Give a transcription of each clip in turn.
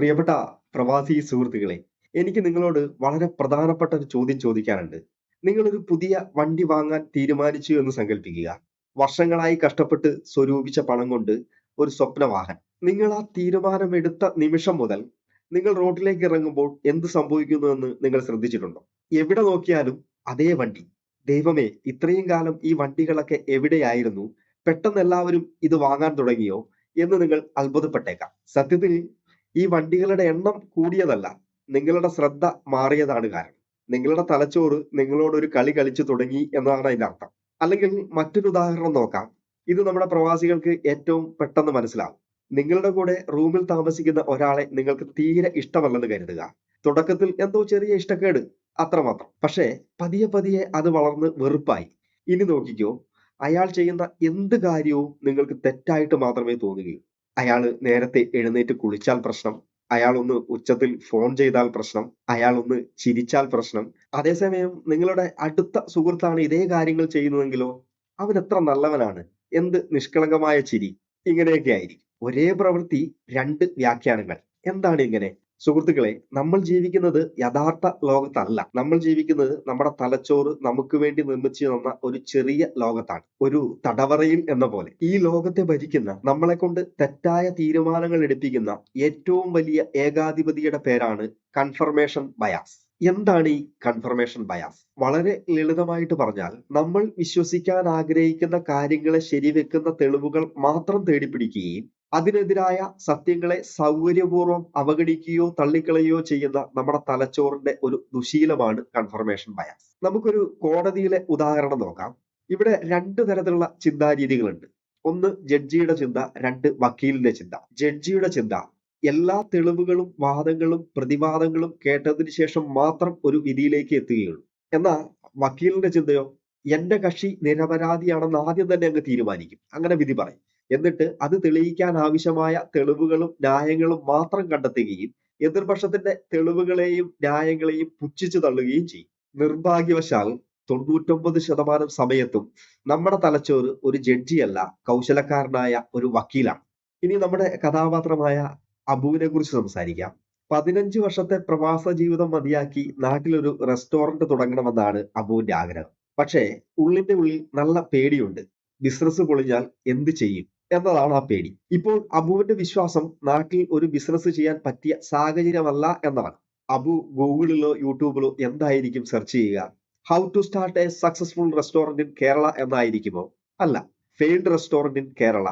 പ്രിയപ്പെട്ട പ്രവാസി സുഹൃത്തുക്കളെ എനിക്ക് നിങ്ങളോട് വളരെ പ്രധാനപ്പെട്ട ഒരു ചോദ്യം ചോദിക്കാനുണ്ട്. നിങ്ങളൊരു പുതിയ വണ്ടി വാങ്ങാൻ തീരുമാനിച്ചു എന്ന് സങ്കല്പിക്കുക വർഷങ്ങളായി കഷ്ടപ്പെട്ട് സ്വരൂപിച്ച പണം കൊണ്ട് ഒരു സ്വപ്ന വാഹനം നിങ്ങൾ ആ തീരുമാനമെടുത്ത നിമിഷം മുതൽ നിങ്ങൾ റോഡിലേക്ക് ഇറങ്ങുമ്പോൾ എന്ത് സംഭവിക്കുന്നു എന്ന് നിങ്ങൾ ശ്രദ്ധിച്ചിട്ടുണ്ടോ? എവിടെ നോക്കിയാലും അതേ വണ്ടി. ദൈവമേ ഇത്രയും കാലം ഈ വണ്ടികളൊക്കെ എവിടെയായിരുന്നു? പെട്ടെന്ന് എല്ലാവരും ഇത് വാങ്ങാൻ തുടങ്ങിയോ എന്ന് നിങ്ങൾ അത്ഭുതപ്പെട്ടേക്കാം. സത്യത്തിൽ ഈ വണ്ടികളുടെ എണ്ണം കൂടിയതല്ല. നിങ്ങളുടെ ശ്രദ്ധ മാറിയതാണ് കാരണം. നിങ്ങളുടെ തലച്ചോറ് നിങ്ങളോട് ഒരു കളി കളിച്ചു തുടങ്ങി എന്നതാണ് അതിന്റെ അർത്ഥം. അല്ലെങ്കിൽ മറ്റൊരു ഉദാഹരണം നോക്കാം. ഇത് നമ്മുടെ പ്രവാസികൾക്ക് ഏറ്റവും പെട്ടെന്ന് മനസ്സിലാവും. നിങ്ങളുടെ കൂടെ റൂമിൽ താമസിക്കുന്ന ഒരാളെ നിങ്ങൾക്ക് തീരെ ഇഷ്ടമല്ലെന്ന് കരുതുക. തുടക്കത്തിൽ എന്തോ ചെറിയ ഇഷ്ടക്കേട് അത്രമാത്രം. പക്ഷേ പതിയെ പതിയെ അത് വളർന്ന് വെറുപ്പായി. ഇനി നോക്കിക്കോ അയാൾ ചെയ്യുന്ന എന്ത് കാര്യവും നിങ്ങൾക്ക് തെറ്റായിട്ട് മാത്രമേ തോന്നുകയുള്ളൂ. അയാൾ നേരത്തെ എഴുന്നേറ്റ് കുളിച്ചാൽ പ്രശ്നം അയാൾ ഒന്ന് ഉച്ചത്തിൽ ഫോൺ ചെയ്താൽ പ്രശ്നം അയാൾ ഒന്ന് ചിരിച്ചാൽ പ്രശ്നം. അതേസമയം നിങ്ങളുടെ അടുത്ത സുഹൃത്താണ് ഇതേ കാര്യങ്ങൾ ചെയ്യുന്നതെങ്കിലോ? അവൻ എത്ര നല്ലവനാണ്. എന്ത് നിഷ്കളങ്കമായ ചിരി. ഇങ്ങനെയൊക്കെ ആയിരിക്കും. ഒരേ പ്രവൃത്തി രണ്ട് വ്യാഖ്യാനങ്ങൾ. എന്താണ് ഇങ്ങനെ? സുഹൃത്തുക്കളെ നമ്മൾ ജീവിക്കുന്നത് യഥാർത്ഥ ലോകത്തല്ല. നമ്മൾ ജീവിക്കുന്നത് നമ്മുടെ തലച്ചോറ് നമുക്ക് വേണ്ടി നിർമ്മിച്ചു തന്ന ഒരു ചെറിയ ലോകത്താണ്. ഒരു തടവറയിൽ എന്ന പോലെ. ഈ ലോകത്തെ ഭരിക്കുന്ന നമ്മളെ കൊണ്ട് തെറ്റായ തീരുമാനങ്ങൾ എടുപ്പിക്കുന്ന ഏറ്റവും വലിയ ഏകാധിപതിയുടെ പേരാണ് കൺഫർമേഷൻ ബയാസ് എന്താണ് ഈ കൺഫർമേഷൻ ബയാസ് വളരെ ലളിതമായിട്ട് പറഞ്ഞാൽ നമ്മൾ വിശ്വസിക്കാൻ ആഗ്രഹിക്കുന്ന കാര്യങ്ങളെ ശരിവെക്കുന്ന തെളിവുകൾ മാത്രം തേടിപ്പിടിക്കുകയും അതിനെതിരായ സത്യങ്ങളെ സൗകര്യപൂർവം അവഗണിക്കുകയോ തള്ളിക്കളയോ ചെയ്യുന്ന നമ്മുടെ തലച്ചോറിന്റെ ഒരു ദുശീലമാണ് കൺഫർമേഷൻ ബയാസ് നമുക്കൊരു കോടതിയിലെ ഉദാഹരണം നോക്കാം. ഇവിടെ രണ്ട് തരത്തിലുള്ള ചിന്താരീതികളുണ്ട്. ഒന്ന് ജഡ്ജിയുടെ ചിന്ത രണ്ട് വക്കീലിന്റെ ചിന്ത. ജഡ്ജിയുടെ ചിന്ത എല്ലാ തെളിവുകളും വാദങ്ങളും പ്രതിവാദങ്ങളും കേട്ടതിന് ശേഷം മാത്രം ഒരു വിധിയിലേക്ക് എത്തുകയുള്ളൂ. എന്നാൽ വക്കീലിന്റെ ചിന്തയോ? എന്റെ കക്ഷി നിരപരാധിയാണെന്ന് ആദ്യം തന്നെ അങ്ങ് തീരുമാനിക്കും. അങ്ങനെ വിധി പറയും. എന്നിട്ട് അത് തെളിയിക്കാൻ ആവശ്യമായ തെളിവുകളും ന്യായങ്ങളും മാത്രം കണ്ടെത്തുകയും എതിർപക്ഷത്തിന്റെ തെളിവുകളെയും ന്യായങ്ങളെയും പുച്ഛിച്ചു തള്ളുകയും ചെയ്യും. നിർഭാഗ്യവശാൽ തൊണ്ണൂറ്റൊമ്പത് ശതമാനം സമയത്തും നമ്മുടെ തലച്ചോറ് ഒരു ജഡ്ജിയല്ല കൗശലക്കാരനായ ഒരു വക്കീലാണ്. ഇനി നമ്മുടെ കഥാപാത്രമായ അബുവിനെ കുറിച്ച് സംസാരിക്കാം. പതിനഞ്ച് വർഷത്തെ പ്രവാസ ജീവിതം മതിയാക്കി നാട്ടിലൊരു റെസ്റ്റോറന്റ് തുടങ്ങണമെന്നാണ് അബുവിന്റെ ആഗ്രഹം. പക്ഷേ ഉള്ളിന്റെ ഉള്ളിൽ നല്ല പേടിയുണ്ട്. ബിസിനസ് പൊളിഞ്ഞാൽ എന്ത് ചെയ്യും? എന്നതാണ് ആ പേടി. ഇപ്പോൾ അബുവിന്റെ വിശ്വാസം നാട്ടിൽ ഒരു ബിസിനസ് ചെയ്യാൻ പറ്റിയ സാഹചര്യമല്ല എന്നാണ്. അബു ഗൂഗിളിലോ യൂട്യൂബിലോ എന്തായിരിക്കും സെർച്ച് ചെയ്യുക? How to start a successful restaurant in Kerala എന്നായിരിക്കുമോ? അല്ല failed restaurant in Kerala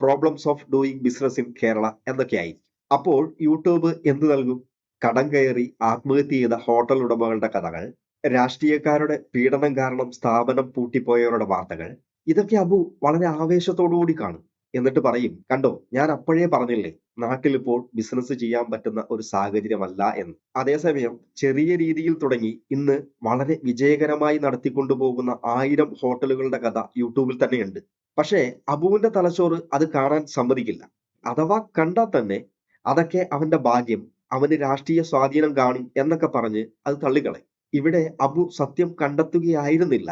problems of doing business in Kerala എന്നൊക്കെ ആയിരിക്കും അപ്പോൾ യൂട്യൂബ് എന്ത് നൽകും? കടം കയറി ആത്മഹത്യ ചെയ്ത ഹോട്ടൽ ഉടമകളുടെ കഥകൾ രാഷ്ട്രീയക്കാരുടെ പീഡനം കാരണം സ്ഥാപനം പൂട്ടിപ്പോയവരുടെ വാർത്തകൾ ഇതൊക്കെ അബു വളരെ ആവേശത്തോടു കൂടി കാണും. എന്നിട്ട് പറയും കണ്ടോ ഞാൻ അപ്പോഴേ പറഞ്ഞില്ലേ നാട്ടിലിപ്പോൾ ബിസിനസ് ചെയ്യാൻ പറ്റുന്ന ഒരു സാഹചര്യമല്ല എന്ന്. അതേസമയം ചെറിയ രീതിയിൽ തുടങ്ങി ഇന്ന് വളരെ വിജയകരമായി നടത്തിക്കൊണ്ടുപോകുന്ന ആയിരം ഹോട്ടലുകളുടെ കഥ യൂട്യൂബിൽ തന്നെയുണ്ട്. പക്ഷേ അബുവിന്റെ തലച്ചോറ് അത് കാണാൻ സമ്മതിക്കില്ല. അഥവാ കണ്ടാൽ തന്നെ അതൊക്കെ അവന്റെ ഭാഗ്യം അവന് രാഷ്ട്രീയ സ്വാധീനം കാണും എന്നൊക്കെ പറഞ്ഞ് അത് തള്ളിക്കളയും. ഇവിടെ അബു സത്യം കണ്ടെത്തുകയായിരുന്നില്ല.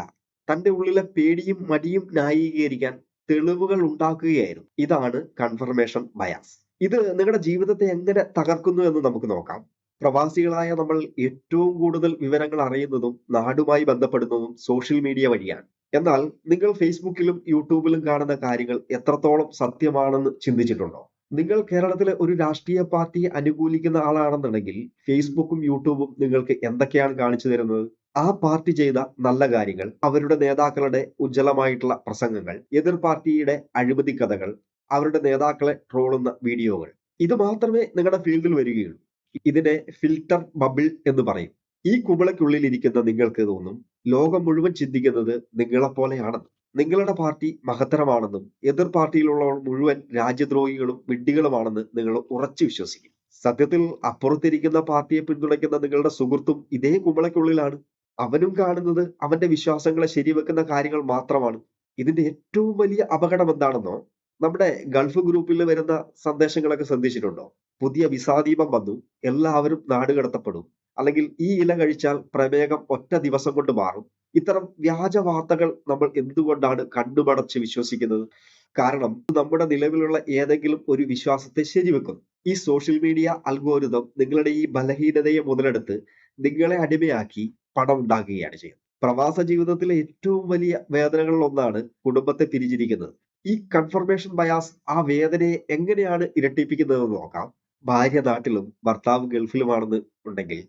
തന്റെ ഉള്ളിലെ പേടിയും മടിയും ന്യായീകരിക്കാൻ തെളിവുകൾ ഉണ്ടാക്കുകയായിരുന്നു. ഇതാണ് കൺഫർമേഷൻ ബയാസ് ഇത് നിങ്ങളുടെ ജീവിതത്തെ എങ്ങനെ തകർക്കുന്നു എന്ന് നമുക്ക് നോക്കാം. പ്രവാസികളായ നമ്മൾ ഏറ്റവും കൂടുതൽ വിവരങ്ങൾ അറിയുന്നതും നാടുമായി ബന്ധപ്പെടുന്നതും സോഷ്യൽ മീഡിയ വഴിയാണ്. എന്നാൽ നിങ്ങൾ ഫേസ്ബുക്കിലും യൂട്യൂബിലും കാണുന്ന കാര്യങ്ങൾ എത്രത്തോളം സത്യമാണെന്ന് ചിന്തിച്ചിട്ടുണ്ടോ? നിങ്ങൾ കേരളത്തിലെ ഒരു രാഷ്ട്രീയ പാർട്ടിയെ അനുകൂലിക്കുന്ന ആളാണെന്നുണ്ടെങ്കിൽ ഫേസ്ബുക്കും യൂട്യൂബും നിങ്ങൾക്ക് എന്തൊക്കെയാണ് കാണിച്ചു തരുന്നത്? ആ പാർട്ടി ചെയ്ത നല്ല കാര്യങ്ങൾ അവരുടെ നേതാക്കളുടെ ഉജ്ജ്വലമായിട്ടുള്ള പ്രസംഗങ്ങൾ എതിർ പാർട്ടിയുടെ അഴിമതി കഥകൾ അവരുടെ നേതാക്കളെ ട്രോളുന്ന വീഡിയോകൾ. ഇത് മാത്രമേ നിങ്ങളുടെ ഫീൽഡിൽ വരികയുള്ളൂ. ഇതിനെ ഫിൽട്ടർ ബബിൾ എന്ന് പറയും. ഈ കുമിളയ്ക്കുള്ളിൽ ഇരിക്കുന്ന നിങ്ങൾക്ക് തോന്നും ലോകം മുഴുവൻ ചിന്തിക്കുന്നത് നിങ്ങളെപ്പോലെയാണെന്ന് നിങ്ങളുടെ പാർട്ടി മഹത്തരമാണെന്നും എതിർ പാർട്ടിയിലുള്ളവർ മുഴുവൻ രാജ്യദ്രോഹികളും വിഡ്ഢികളുമാണെന്ന് നിങ്ങൾ ഉറച്ചു വിശ്വസിക്കും. സത്യത്തിൽ അപ്പുറത്തിരിക്കുന്ന പാർട്ടിയെ പിന്തുണയ്ക്കുന്ന നിങ്ങളുടെ സുഹൃത്തും ഇതേ കുമിളയ്ക്കുള്ളിലാണ്. അവനും കാണുന്നത് അവന്റെ വിശ്വാസങ്ങളെ ശരിവെക്കുന്ന കാര്യങ്ങൾ മാത്രമാണ്. ഇതിന്റെ ഏറ്റവും വലിയ അപകടം എന്താണെന്നോ നമ്മുടെ ഗൾഫ് ഗ്രൂപ്പിൽ വരുന്ന സന്ദേശങ്ങളൊക്കെ ശ്രദ്ധിച്ചിട്ടുണ്ടോ? പുതിയ വിസാദീപം വന്നു എല്ലാവരും നാട് കടത്തപ്പെടും. അല്ലെങ്കിൽ ഈ ഇല കഴിച്ചാൽ പ്രമേഹം ഒറ്റ ദിവസം കൊണ്ട് മാറും. ഇത്തരം വ്യാജ വാർത്തകൾ നമ്മൾ എന്തുകൊണ്ടാണ് കണ്ണുമടച്ച് വിശ്വസിക്കുന്നത്? കാരണം നമ്മുടെ നിലവിലുള്ള ഏതെങ്കിലും ഒരു വിശ്വാസത്തെ ശരിവെക്കുന്നു. ഈ സോഷ്യൽ മീഡിയ അൽഗോരിതം നിങ്ങളുടെ ഈ ബലഹീനതയെ മുതലെടുത്ത് നിങ്ങളെ അടിമയാക്കി പണം ഉണ്ടാക്കുകയാണ് ചെയ്യുന്നത്. പ്രവാസ ജീവിതത്തിലെ ഏറ്റവും വലിയ വേദനകളിൽ ഒന്നാണ് കുടുംബത്തെ പിരിഞ്ഞിരിക്കുന്നത്. ഈ കൺഫർമേഷൻ ബയാസ് ആ വേദനയെ എങ്ങനെയാണ് ഇരട്ടിപ്പിക്കുന്നതെന്ന് നോക്കാം. ഭാര്യ നാട്ടിലും ഭർത്താവ് ഗൾഫിലുമാണെന്ന് ഉണ്ടെങ്കിൽ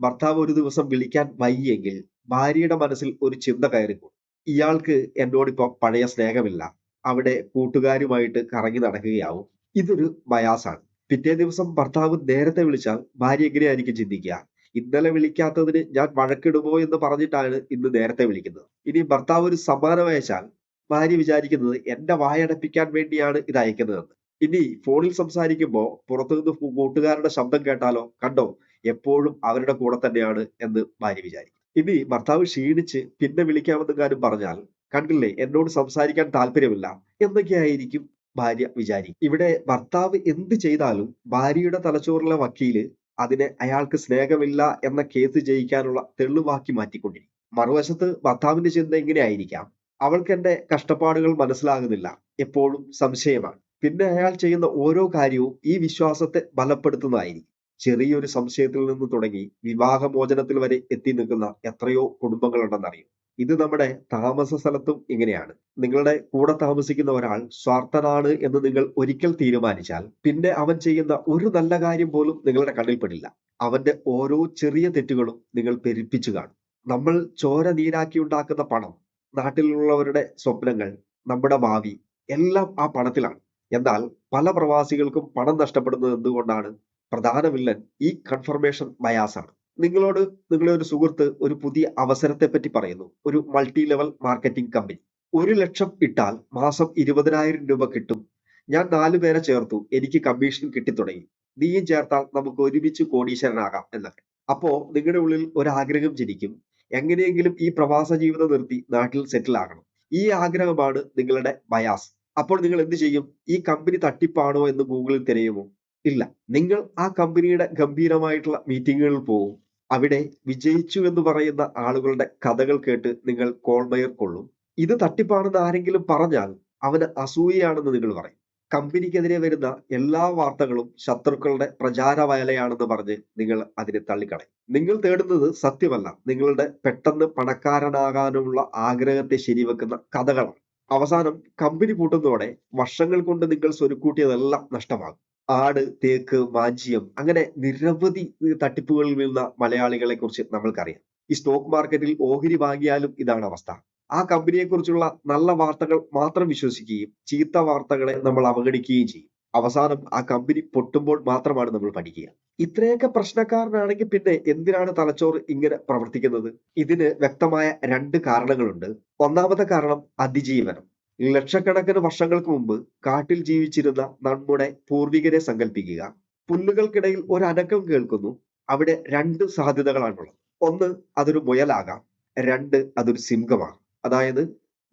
ഭർത്താവ് ഒരു ദിവസം വിളിക്കാൻ വയ്യെങ്കിൽ ഭാര്യയുടെ മനസ്സിൽ ഒരു ചിന്ത കയറിപ്പോകും. ഇയാൾക്ക് എന്നോടിപ്പോ പഴയ സ്നേഹമില്ല. അവിടെ കൂട്ടുകാരുമായിട്ട് കറങ്ങി നടക്കുകയാവും. ഇതൊരു ബയാസാണ് പിറ്റേ ദിവസം ഭർത്താവ് നേരത്തെ വിളിച്ചാൽ ഭാര്യ എങ്ങനെയായിരിക്കും ചിന്തിക്കുക? ഇന്നലെ വിളിക്കാത്തതിന് ഞാൻ വഴക്കിടുമോ എന്ന് പറഞ്ഞിട്ടാണ് ഇന്ന് നേരത്തെ വിളിക്കുന്നത്. ഇനി ഭർത്താവ് ഒരു സമ്മാനം അയച്ചാൽ ഭാര്യ വിചാരിക്കുന്നത് എന്റെ വായടപ്പിക്കാൻ വേണ്ടിയാണ് ഇത് അയക്കുന്നതെന്ന്. ഇനി ഫോണിൽ സംസാരിക്കുമ്പോൾ പുറത്തുനിന്ന് കൂട്ടുകാരുടെ ശബ്ദം കേട്ടാലോ? കണ്ടോ? എപ്പോഴും അവരുടെ കൂടെ തന്നെയാണ് എന്ന് ഭാര്യ വിചാരിക്കും. ഇനി ഭർത്താവ് ക്ഷീണിച്ച് പിന്നെ വിളിക്കാമെന്ന് കാര്യം പറഞ്ഞാൽ കണ്ടില്ലേ എന്നോട് സംസാരിക്കാൻ താല്പര്യമില്ല എന്നൊക്കെയായിരിക്കും ഭാര്യ വിചാരിക്കും. ഇവിടെ ഭർത്താവ് എന്ത് ചെയ്താലും ഭാര്യയുടെ തലച്ചോറിലെ വക്കീൽ അതിനെ അയാൾക്ക് സ്നേഹമില്ല എന്ന കേസ് ജയിക്കാനുള്ള തെളിവാക്കി മാറ്റിക്കൊണ്ടിരിക്കും. മറുവശത്ത് ഭർത്താവിന്റെ ചിന്ത എങ്ങനെയായിരിക്കാം അവൾക്ക് എന്റെ കഷ്ടപ്പാടുകൾ മനസ്സിലാകുന്നില്ല. എപ്പോഴും സംശയമാണ്. പിന്നെ അയാൾ ചെയ്യുന്ന ഓരോ കാര്യവും ഈ വിശ്വാസത്തെ ബലപ്പെടുത്തുന്നതായിരിക്കും. ചെറിയൊരു സംശയത്തിൽ നിന്ന് തുടങ്ങി വിവാഹമോചനത്തിൽ വരെ എത്തി നിൽക്കുന്ന എത്രയോ കുടുംബങ്ങളുണ്ടെന്നറിയും. ഇത് നമ്മുടെ താമസ സ്ഥലത്തും ഇങ്ങനെയാണ്. നിങ്ങളുടെ കൂടെ താമസിക്കുന്ന ഒരാൾ സ്വാർത്ഥനാണ് എന്ന് നിങ്ങൾ ഒരിക്കൽ തീരുമാനിച്ചാൽ പിന്നെ അവൻ ചെയ്യുന്ന ഒരു നല്ല കാര്യം പോലും നിങ്ങളുടെ കണ്ണിൽപ്പെടില്ല. അവന്റെ ഓരോ ചെറിയ തെറ്റുകളും നിങ്ങൾ പെരുപ്പിച്ചു കാണും. നമ്മൾ ചോര നീരാക്കി ഉണ്ടാക്കുന്ന പണം നാട്ടിലുള്ളവരുടെ സ്വപ്നങ്ങൾ നമ്മുടെ ഭാവി എല്ലാം ആ പണത്തിലാണ്. എന്നാൽ പല പ്രവാസികൾക്കും പണം നഷ്ടപ്പെടുന്നത് എന്തുകൊണ്ടാണ്? പ്രധാന വില്ലൻ ഈ കൺഫർമേഷൻ ബയാസാണ്. നിങ്ങളോട് നിങ്ങളെ ഒരു സുഹൃത്ത് ഒരു പുതിയ അവസരത്തെ പറ്റി പറയുന്നു. ഒരു മൾട്ടി ലെവൽ മാർക്കറ്റിംഗ് കമ്പനി ഒരു ലക്ഷം ഇട്ടാൽ മാസം ഇരുപതിനായിരം രൂപ കിട്ടും. ഞാൻ നാലു പേരെ ചേർത്തു. എനിക്ക് കമ്മീഷൻ കിട്ടിത്തുടങ്ങി. നീയും ചേർത്താൽ നമുക്ക് ഒരുമിച്ച് കോടീശ്വരനാകാം എന്നൊക്കെ. അപ്പോ നിങ്ങളുടെ ഉള്ളിൽ ഒരു ആഗ്രഹം ജനിക്കും. എങ്ങനെയെങ്കിലും ഈ പ്രവാസ ജീവിതം നിർത്തി നാട്ടിൽ സെറ്റിൽ ആകണം. ഈ ആഗ്രഹമാണ് നിങ്ങളുടെ ബയാസ് അപ്പോൾ നിങ്ങൾ എന്ത് ചെയ്യും? ഈ കമ്പനി തട്ടിപ്പാണോ എന്ന് ഗൂഗിളിൽ തിരയുമോ? ഇല്ല. നിങ്ങൾ ആ കമ്പനിയുടെ ഗംഭീരമായിട്ടുള്ള മീറ്റിങ്ങുകളിൽ പോകും അവിടെ വിജയിച്ചു എന്ന് പറയുന്ന ആളുകളുടെ കഥകൾ കേട്ട് നിങ്ങൾ കോൾമയർ കൊള്ളും. ഇത് തട്ടിപ്പാണെന്ന് ആരെങ്കിലും പറഞ്ഞാൽ അവന് അസൂയയാണെന്ന് നിങ്ങൾ പറയും. കമ്പനിക്കെതിരെ വരുന്ന എല്ലാ വാർത്തകളും ശത്രുക്കളുടെ പ്രചാര വയലയാണെന്ന് പറഞ്ഞ് നിങ്ങൾ അതിനെ തള്ളിക്കളയും. നിങ്ങൾ തേടുന്നത് സത്യമല്ല. നിങ്ങളുടെ പെട്ടെന്ന് പണക്കാരനാകാനുള്ള ആഗ്രഹത്തെ ശരിവെക്കുന്ന കഥകളാണ്. അവസാനം കമ്പനി പൂട്ടുന്നതോടെ വർഷങ്ങൾ കൊണ്ട് നിങ്ങൾ സ്വരുക്കൂട്ടിയതെല്ലാം നഷ്ടമാകും. ആട് തേക്ക് മാഞ്ചിയം അങ്ങനെ നിരവധി തട്ടിപ്പുകളിൽ വീഴുന്ന മലയാളികളെ കുറിച്ച് നമ്മൾക്കറിയാം. ഈ സ്റ്റോക്ക് മാർക്കറ്റിൽ ഓഹരി വാങ്ങിയാലും ഇതാണ് അവസ്ഥ. ആ കമ്പനിയെ കുറിച്ചുള്ള നല്ല വാർത്തകൾ മാത്രം വിശ്വസിക്കുകയും ചീത്ത വാർത്തകളെ നമ്മൾ അവഗണിക്കുകയും ചെയ്യും. അവസാനം ആ കമ്പനി പൊട്ടുമ്പോൾ മാത്രമാണ് നമ്മൾ പഠിക്കുക. ഇത്രയൊക്കെ പ്രശ്നക്കാരനാണെങ്കിൽ പിന്നെ എന്തിനാണ് തലച്ചോറ് ഇങ്ങനെ പ്രവർത്തിക്കുന്നത്? ഇതിന് വ്യക്തമായ രണ്ട് കാരണങ്ങളുണ്ട്. ഒന്നാമത്തെ കാരണം അതിജീവനം. ലക്ഷക്കണക്കിന് വർഷങ്ങൾക്ക് മുമ്പ് കാട്ടിൽ ജീവിച്ചിരുന്ന നമ്മുടെ പൂർവികരെ സങ്കല്പിക്കുക പുല്ലുകൾക്കിടയിൽ ഒരു അനക്കം കേൾക്കുന്നു. അവിടെ രണ്ട് സാധ്യതകളാണുള്ളത്. ഒന്ന് അതൊരു മുയലാകാം. രണ്ട് അതൊരു സിംഹമാണ് അതായത്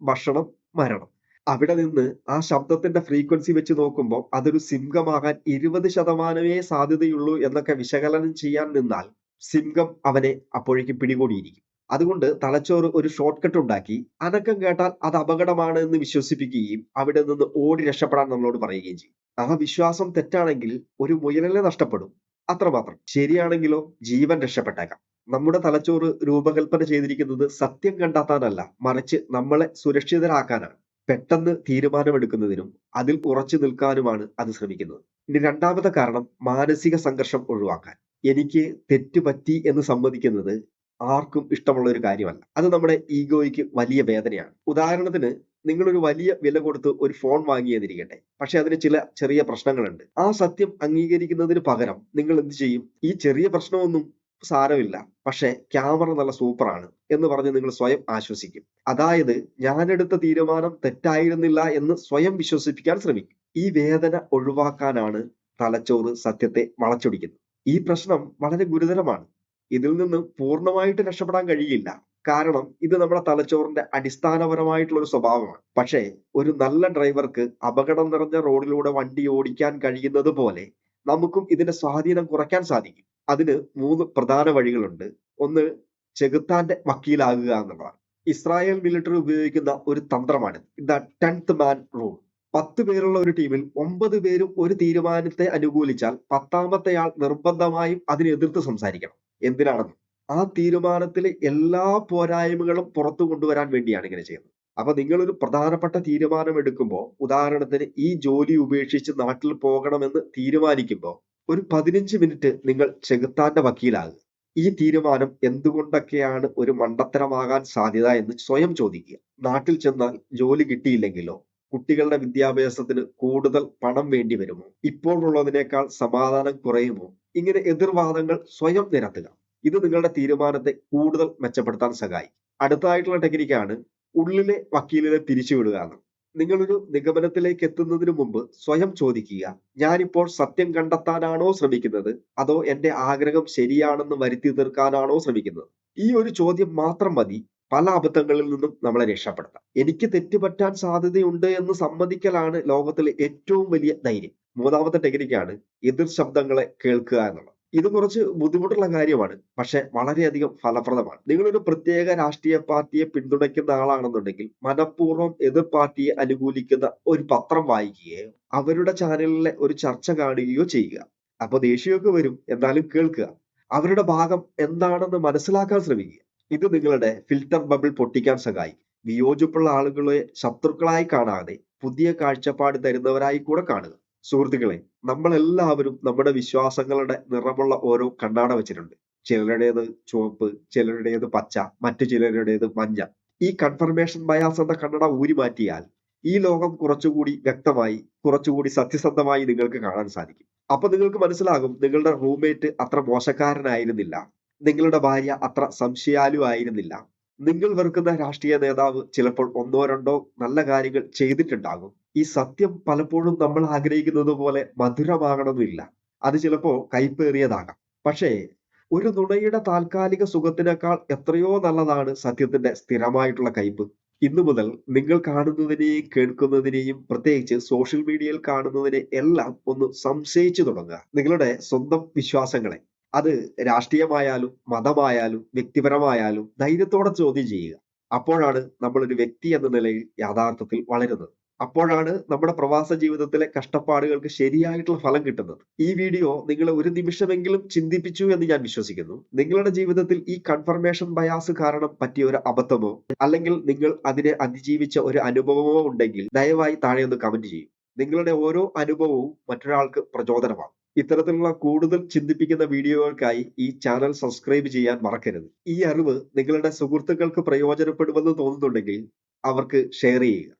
ഭക്ഷണം മരണം. അവിടെ നിന്ന് ആ ശബ്ദത്തിന്റെ ഫ്രീക്വൻസി വെച്ച് നോക്കുമ്പോൾ അതൊരു സിംഹമാകാൻ ഇരുപത് ശതമാനമേ സാധ്യതയുള്ളൂ എന്നൊക്കെ വിശകലനം ചെയ്യാൻ നിന്നാൽ സിംഹം അവനെ അപ്പോഴേക്കും പിടികൂടിയിരിക്കും. അതുകൊണ്ട് തലച്ചോറ് ഒരു ഷോർട്ട് കട്ട് ഉണ്ടാക്കി. അനക്കം കേട്ടാൽ അത് അപകടമാണ് എന്ന് വിശ്വസിപ്പിക്കുകയും അവിടെ നിന്ന് ഓടി രക്ഷപ്പെടാൻ നമ്മളോട് പറയുകയും ചെയ്യും. ആ വിശ്വാസം തെറ്റാണെങ്കിൽ ഒരു മുയലിനെ നഷ്ടപ്പെടും. അത്രമാത്രം. ശരിയാണെങ്കിലോ ജീവൻ രക്ഷപ്പെട്ടേക്കാം. നമ്മുടെ തലച്ചോറ് രൂപകൽപ്പന ചെയ്തിരിക്കുന്നത് സത്യം കണ്ടെത്താനല്ല മറിച്ച് നമ്മളെ സുരക്ഷിതരാക്കാനാണ്. പെട്ടെന്ന് തീരുമാനമെടുക്കുന്നതിനും അതിൽ ഉറച്ചു നിൽക്കാനുമാണ് അത് ശ്രമിക്കുന്നത്. ഇനി രണ്ടാമത്തെ കാരണം മാനസിക സംഘർഷം ഒഴിവാക്കാൻ. എനിക്ക് തെറ്റുപറ്റി എന്ന് സമ്മതിക്കുന്നത് ആർക്കും ഇഷ്ടമുള്ള ഒരു കാര്യമല്ല. അത് നമ്മുടെ ഈഗോയ്ക്ക് വലിയ വേദനയാണ്. ഉദാഹരണത്തിന് നിങ്ങൾ ഒരു വലിയ വില കൊടുത്ത് ഒരു ഫോൺ വാങ്ങിയെന്നിരിക്കട്ടെ പക്ഷെ അതിന് ചില ചെറിയ പ്രശ്നങ്ങളുണ്ട്. ആ സത്യം അംഗീകരിക്കുന്നതിന് പകരം നിങ്ങൾ എന്ത് ചെയ്യും? ഈ ചെറിയ പ്രശ്നമൊന്നും സാരമില്ല. പക്ഷെ ക്യാമറ നല്ല സൂപ്പറാണ് എന്ന് പറഞ്ഞ് നിങ്ങൾ സ്വയം ആശ്വസിക്കും. അതായത് ഞാനെടുത്ത തീരുമാനം തെറ്റായിരുന്നില്ല എന്ന് സ്വയം വിശ്വസിപ്പിക്കാൻ ശ്രമിക്കും. ഈ വേദന ഒഴിവാക്കാനാണ് തലച്ചോറ് സത്യത്തെ വളച്ചൊടിക്കുന്നത്. ഈ പ്രശ്നം വളരെ ഗുരുതരമാണ്. ഇതിൽ നിന്ന് പൂർണമായിട്ട് രക്ഷപ്പെടാൻ കഴിയില്ല. കാരണം ഇത് നമ്മുടെ തലച്ചോറിന്റെ അടിസ്ഥാനപരമായിട്ടുള്ള ഒരു സ്വഭാവമാണ്. പക്ഷേ ഒരു നല്ല ഡ്രൈവർക്ക് അപകടം നിറഞ്ഞ റോഡിലൂടെ വണ്ടി ഓടിക്കാൻ കഴിയുന്നത് പോലെ നമുക്കും ഇതിന്റെ സ്വാധീനം കുറയ്ക്കാൻ സാധിക്കും. അതിന് മൂന്ന് പ്രധാന വഴികളുണ്ട്. ഒന്ന് ചെകുത്താന്റെ വക്കീലാകുക എന്നുള്ളതാണ്. ഇസ്രായേൽ മിലിറ്ററി ഉപയോഗിക്കുന്ന ഒരു തന്ത്രമാണ്. The tenth man rule. പത്ത് പേരുള്ള ഒരു ടീമിൽ ഒമ്പത് പേരും ഒരു തീരുമാനത്തെ അനുകൂലിച്ചാൽ പത്താമത്തെയാൾ നിർബന്ധമായും അതിനെ എതിർത്ത് സംസാരിക്കണം. എന്തിനാണെന്ന്. ആ തീരുമാനത്തിലെ എല്ലാ പോരായ്മകളും പുറത്തു കൊണ്ടുവരാൻ വേണ്ടിയാണ് ഇങ്ങനെ ചെയ്യുന്നത്. അപ്പൊ നിങ്ങളൊരു പ്രധാനപ്പെട്ട തീരുമാനം എടുക്കുമ്പോൾ ഉദാഹരണത്തിന് ഈ ജോലി ഉപേക്ഷിച്ച് നാട്ടിൽ പോകണമെന്ന് തീരുമാനിക്കുമ്പോൾ ഒരു പതിനഞ്ച് മിനിറ്റ് നിങ്ങൾ ചെകുത്താന്റെ വക്കീലാകുക. ഈ തീരുമാനം എന്തുകൊണ്ടൊക്കെയാണ് ഒരു മണ്ടത്തരമാകാൻ സാധ്യത എന്ന് സ്വയം ചോദിക്കുക. നാട്ടിൽ ചെന്നാൽ ജോലി കിട്ടിയില്ലെങ്കിലോ? കുട്ടികളുടെ വിദ്യാഭ്യാസത്തിന് കൂടുതൽ പണം വേണ്ടി വരുമോ? ഇപ്പോഴുള്ളതിനേക്കാൾ സമാധാനം കുറയുമോ? ഇങ്ങനെ എതിർവാദങ്ങൾ സ്വയം നിരത്തുക. ഇത് നിങ്ങളുടെ തീരുമാനത്തെ കൂടുതൽ മെച്ചപ്പെടുത്താൻ സഹായിക്കും. അടുത്തതായിട്ടുള്ള ടെക്നിക്കാണ് ഉള്ളിലെ വക്കീലിനെ പിരിച്ചുവിടുക എന്ന്. നിങ്ങളൊരു നിഗമനത്തിലേക്ക് എത്തുന്നതിന് മുമ്പ് സ്വയം ചോദിക്കുക ഞാനിപ്പോൾ സത്യം കണ്ടെത്താനാണോ ശ്രമിക്കുന്നത്? അതോ എന്റെ ആഗ്രഹം ശരിയാണെന്ന് വരുത്തി തീർക്കാനാണോ ശ്രമിക്കുന്നത്? ഈ ഒരു ചോദ്യം മാത്രം മതി. പല അബദ്ധങ്ങളിൽ നിന്നും നമ്മളെ രക്ഷപ്പെടുത്താം. എനിക്ക് തെറ്റുപറ്റാൻ സാധ്യതയുണ്ട് എന്ന് സമ്മതിക്കലാണ് ലോകത്തിലെ ഏറ്റവും വലിയ ധൈര്യം. മൂന്നാമത്തെ ടെക്നിക്കാണ് എതിർ ശബ്ദങ്ങളെ കേൾക്കുക എന്നുള്ളത്. ഇത് കുറച്ച് ബുദ്ധിമുട്ടുള്ള കാര്യമാണ് പക്ഷെ വളരെയധികം ഫലപ്രദമാണ്. നിങ്ങളൊരു പ്രത്യേക രാഷ്ട്രീയ പാർട്ടിയെ പിന്തുണയ്ക്കുന്ന ആളാണെന്നുണ്ടെങ്കിൽ മനഃപൂർവം എതിർ പാർട്ടിയെ അനുകൂലിക്കുന്ന ഒരു പത്രം വായിക്കുകയോ അവരുടെ ചാനലിലെ ഒരു ചർച്ച കാണുകയോ ചെയ്യുക. അപ്പൊ ദേഷ്യമൊക്കെ വരും എന്നാലും കേൾക്കുക. അവരുടെ ഭാഗം എന്താണെന്ന് മനസ്സിലാക്കാൻ ശ്രമിക്കുക. ഇത് നിങ്ങളുടെ ഫിൽട്ടർ ബബിൾ പൊട്ടിക്കാൻ സഹായിക്കും. വിയോജിപ്പുള്ള ആളുകളെ ശത്രുക്കളായി കാണാതെ പുതിയ കാഴ്ചപ്പാട് തരുന്നവരായി കൂടെ കാണുക. സുഹൃത്തുക്കളെ നമ്മളെല്ലാവരും നമ്മുടെ വിശ്വാസങ്ങളുടെ നിറമുള്ള ഓരോ കണ്ണാട വെച്ചിട്ടുണ്ട്. ചിലരുടേത് ചുവപ്പ് ചിലരുടേത് പച്ച മറ്റു ചിലരുടേത് മഞ്ഞ. ഈ കൺഫർമേഷൻ ബയാസ് എന്ന കണ്ണട ഊരി മാറ്റിയാൽ ഈ ലോകം കുറച്ചുകൂടി വ്യക്തമായി കുറച്ചുകൂടി സത്യസന്ധമായി നിങ്ങൾക്ക് കാണാൻ സാധിക്കും. അപ്പൊ നിങ്ങൾക്ക് മനസ്സിലാകും നിങ്ങളുടെ റൂംമേറ്റ് അത്ര മോശക്കാരനായിരുന്നില്ല. നിങ്ങളുടെ ഭാര്യ അത്ര സംശയാലു ആയിരുന്നില്ല. നിങ്ങൾ വെറുക്കുന്ന രാഷ്ട്രീയ നേതാവ് ചിലപ്പോൾ ഒന്നോ രണ്ടോ നല്ല കാര്യങ്ങൾ ചെയ്തിട്ടുണ്ടാകും. ഈ സത്യം പലപ്പോഴും നമ്മൾ ആഗ്രഹിക്കുന്നത് പോലെ മധുരമാകണമെന്നില്ല അത് ചിലപ്പോൾ കൈപ്പേറിയതാകാം പക്ഷേ ഒരു നുണയുടെ താൽക്കാലിക സുഖത്തിനേക്കാൾ എത്രയോ നല്ലതാണ് സത്യത്തിന്റെ സ്ഥിരമായിട്ടുള്ള കയ്പ്. ഇന്നു മുതൽ നിങ്ങൾ കാണുന്നതിനെയും കേൾക്കുന്നതിനെയും പ്രത്യേകിച്ച് സോഷ്യൽ മീഡിയയിൽ കാണുന്നതിനെ എല്ലാം ഒന്ന് സംശയിച്ചു തുടങ്ങുക. നിങ്ങളുടെ സ്വന്തം വിശ്വാസങ്ങളെ. അത് രാഷ്ട്രീയമായാലും മതമായാലും വ്യക്തിപരമായാലും ധൈര്യത്തോടെ ചോദ്യം ചെയ്യുക. അപ്പോഴാണ് നമ്മൾ ഒരു വ്യക്തി എന്ന നിലയിൽ യാഥാർത്ഥത്തിൽ വളരുന്നത്. അപ്പോഴാണ് നമ്മുടെ പ്രവാസ ജീവിതത്തിലെ കഷ്ടപ്പാടുകൾക്ക് ശരിയായിട്ടുള്ള ഫലം കിട്ടുന്നത്. ഈ വീഡിയോ നിങ്ങളെ ഒരു നിമിഷമെങ്കിലും ചിന്തിപ്പിച്ചു എന്ന് ഞാൻ വിശ്വസിക്കുന്നു. നിങ്ങളുടെ ജീവിതത്തിൽ ഈ കൺഫർമേഷൻ ബയാസ് കാരണം പറ്റിയ ഒരു അബദ്ധമോ അല്ലെങ്കിൽ നിങ്ങൾ അതിനെ അതിജീവിച്ച ഒരു അനുഭവമോ ഉണ്ടെങ്കിൽ ദയവായി താഴെ ഒന്ന് കമന്റ് ചെയ്യും. നിങ്ങളുടെ ഓരോ അനുഭവവും മറ്റൊരാൾക്ക് പ്രചോദനമാകും. ഇത്തരത്തിലുള്ള കൂടുതൽ ചിന്തിപ്പിക്കുന്ന വീഡിയോകൾക്കായി ഈ ചാനൽ സബ്സ്ക്രൈബ് ചെയ്യാൻ മറക്കരുത്. ഈ അറിവ് നിങ്ങളുടെ സുഹൃത്തുക്കൾക്ക് പ്രയോജനപ്പെടുമെന്ന് തോന്നുന്നുണ്ടെങ്കിൽ അവർക്ക് ഷെയർ ചെയ്യുക.